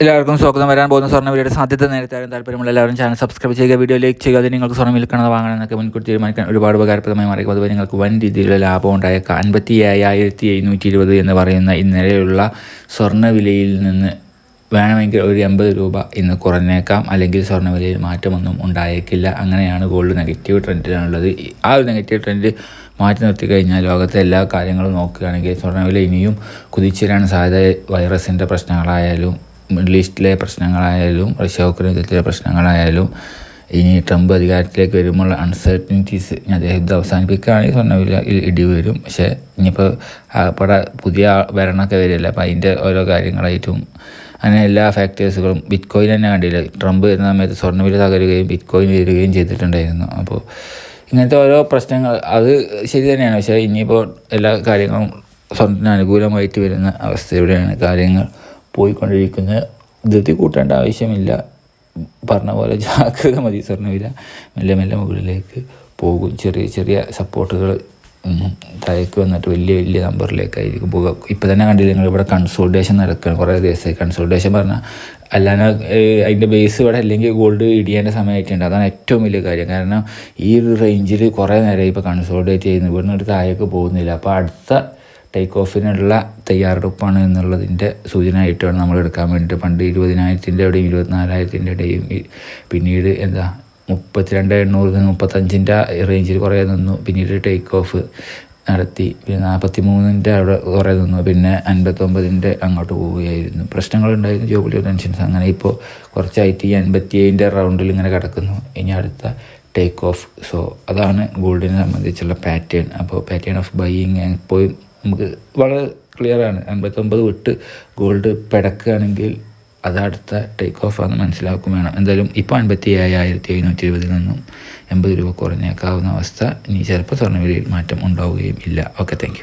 എല്ലാവർക്കും സ്വാഗതം. വരാൻ പോകുന്ന സ്വർണ വിലയുടെ സാധ്യത നേരത്തെ താല്പര്യമുള്ള എല്ലാവരും ചാനൽ സബ്സ്ക്രൈബ് ചെയ്യുക വീഡിയോ ലൈക്ക് ചെയ്യുക അത് നിങ്ങൾക്ക് സ്വർണം വിൽക്കണത് വാങ്ങണമെന്നൊക്കെ മുൻകൂട്ടി തീരുമാനിക്കാൻ ഒരുപാട് ഉപകാരപ്രദമായി മാറി അതുപോലെ നിങ്ങൾക്ക് വൻ രീതിയിലുള്ള ലാഭം ഉണ്ടായേക്കാം. അൻപത്തി ഏഴായിരത്തി എഴുന്നൂറ്റി ഇരുപത് എന്ന് പറയുന്ന ഇന്നലെയുള്ള സ്വർണ വിലയിൽ നിന്ന് വേണമെങ്കിൽ ഒരു എൺപത് രൂപ ഇന്ന് കുറഞ്ഞേക്കാം. അല്ലെങ്കിൽ സ്വർണ വിലയിൽ മാറ്റമൊന്നും ഉണ്ടായേക്കില്ല. അങ്ങനെയാണ് ഗോൾഡ് നെഗറ്റീവ് ട്രെൻഡിലാണുള്ളത് ആ ഒരു നെഗറ്റീവ് ട്രെൻഡ് മാറ്റി നിർത്തി കഴിഞ്ഞാൽ ലോകത്തെ എല്ലാ കാര്യങ്ങളും നോക്കുകയാണെങ്കിൽ സ്വർണവില ഇനിയും കുതിച്ചേരാൻ സാധ്യത വൈറസിന്റെ പ്രശ്നങ്ങളായാലും മിഡിൽ ഈസ്റ്റിലെ പ്രശ്നങ്ങളായാലും റഷ്യ ഉക്രൈൻ യുദ്ധത്തിലെ പ്രശ്നങ്ങളായാലും ഇനി ട്രംപ് അധികാരത്തിലേക്ക് വരുമ്പോൾ അൺസർട്ടനിറ്റീസ് അദ്ദേഹം ഇത് അവസാനിപ്പിക്കുകയാണെങ്കിൽ സ്വർണവില ഇടിവ് വരും. പക്ഷേ ഇനിയിപ്പോൾ അവിടെ പുതിയ ഭരണമൊക്കെ വരില്ല അപ്പോൾ അതിന്റെ ഓരോ കാര്യങ്ങളായിട്ടും അങ്ങനെ എല്ലാ ഫാക്ടേഴ്സുകളും ബിറ്റ് കോയിൻ തന്നെ കണ്ടില്ല. ട്രംപ് വരുന്ന സമയത്ത് സ്വർണവില തകരുകയും ബിറ്റ് കോയിൻ വരികയും ചെയ്തിട്ടുണ്ടായിരുന്നു. അപ്പോൾ ഇങ്ങനത്തെ ഓരോ പ്രശ്നങ്ങൾ അത് ശരി തന്നെയാണ്. പക്ഷേ ഇനിയിപ്പോൾ എല്ലാ കാര്യങ്ങളും സ്വന്തത്തിന് അനുകൂലമായിട്ട് വരുന്ന അവസ്ഥയിലൂടെയാണ് കാര്യങ്ങൾ പോയിക്കൊണ്ടിരിക്കുന്നത് ധൃതി കൂട്ടേണ്ട ആവശ്യമില്ല. പറഞ്ഞ പോലെ ജാഗ്രത മതി സ്വർണവില മെല്ലെ മെല്ലെ മുകളിലേക്ക് പോകും. ചെറിയ ചെറിയ സപ്പോർട്ടുകൾ തയക്ക് വന്നിട്ട് വലിയ വലിയ നമ്പറിലേക്കായിരിക്കും പോകുക ഇപ്പോൾ തന്നെ കണ്ടില്ല നിങ്ങൾ ഇവിടെ കൺസോൾട്ടേഷൻ നടക്കുകയാണ് കുറേ ദിവസമായി കൺസോൾട്ടേഷൻ പറഞ്ഞാൽ അല്ലാതെ അതിന്റെ ബേസ് ഇവിടെ അല്ലെങ്കിൽ ഗോൾഡ് ഇടിയേണ്ട സമയമായിട്ടുണ്ട്. അതാണ് ഏറ്റവും വലിയ കാര്യം. കാരണം ഈ ഒരു റേഞ്ചിൽ കുറേ നേരം ഇപ്പോൾ കൺസോൾട്ടേറ്റ് ചെയ്യുന്നു. ഇവിടെ നിന്ന് താഴേക്ക് പോകുന്നില്ല. അപ്പോൾ അടുത്ത ടേക്ക് ഓഫിനുള്ള തയ്യാറെടുപ്പാണ് എന്നുള്ളതിന്റെ സൂചനയായിട്ടാണ് നമ്മൾ എടുക്കാൻ വേണ്ടിയിട്ട് പണ്ട് ഇരുപതിനായിരത്തിന്റെ ഇടയും ഇരുപത്തിനാലായിരത്തിന്റെ ഇടയും പിന്നീട് എന്താ മുപ്പത്തിരണ്ട് എണ്ണൂറ് മുപ്പത്തഞ്ചിന്റെ റേഞ്ചിൽ കുറേ നിന്നു. പിന്നീട് ടേക്ക് ഓഫ് നടത്തി. പിന്നെ നാൽപ്പത്തി മൂന്നിന്റെ അവിടെ കുറേ നിന്നു. പിന്നെ അൻപത്തൊമ്പതിന്റെ അങ്ങോട്ട് പോവുകയായിരുന്നു. പ്രശ്നങ്ങളുണ്ടായിരുന്നു ജോബിലെ ടെൻഷൻസ് അങ്ങനെ ഇപ്പോൾ കുറച്ചായിട്ട് ഈ അൻപത്തി ഏഴിന്റെ റൗണ്ടിൽ ഇങ്ങനെ കിടക്കുന്നു. ഇനി അടുത്ത ടേക്ക് ഓഫ് സോ അതാണ് ഗോൾഡിനെ സംബന്ധിച്ചുള്ള പാറ്റേൺ അപ്പോൾ പാറ്റേൺ ഓഫ് ബൈയിങ് എപ്പോഴും നമുക്ക് വളരെ ക്ലിയറാണ് അൻപത്തൊമ്പത് വിട്ട് ഗോൾഡ് പിടക്കുകയാണെങ്കിൽ അത് അടുത്ത ടേക്ക് ഓഫ് ആണെന്ന് മനസ്സിലാക്കും വേണം. എന്തായാലും ഇപ്പോൾ അൻപത്തി ഏഴായിരത്തി എഴുന്നൂറ്റി ഇരുപതിൽ നിന്നും എൺപത് രൂപ കുറഞ്ഞേക്കാവുന്ന അവസ്ഥ. ഇനി ചിലപ്പോൾ സ്വർണവിലയിൽ മാറ്റം ഉണ്ടാവുകയും ഇല്ല. Okay thank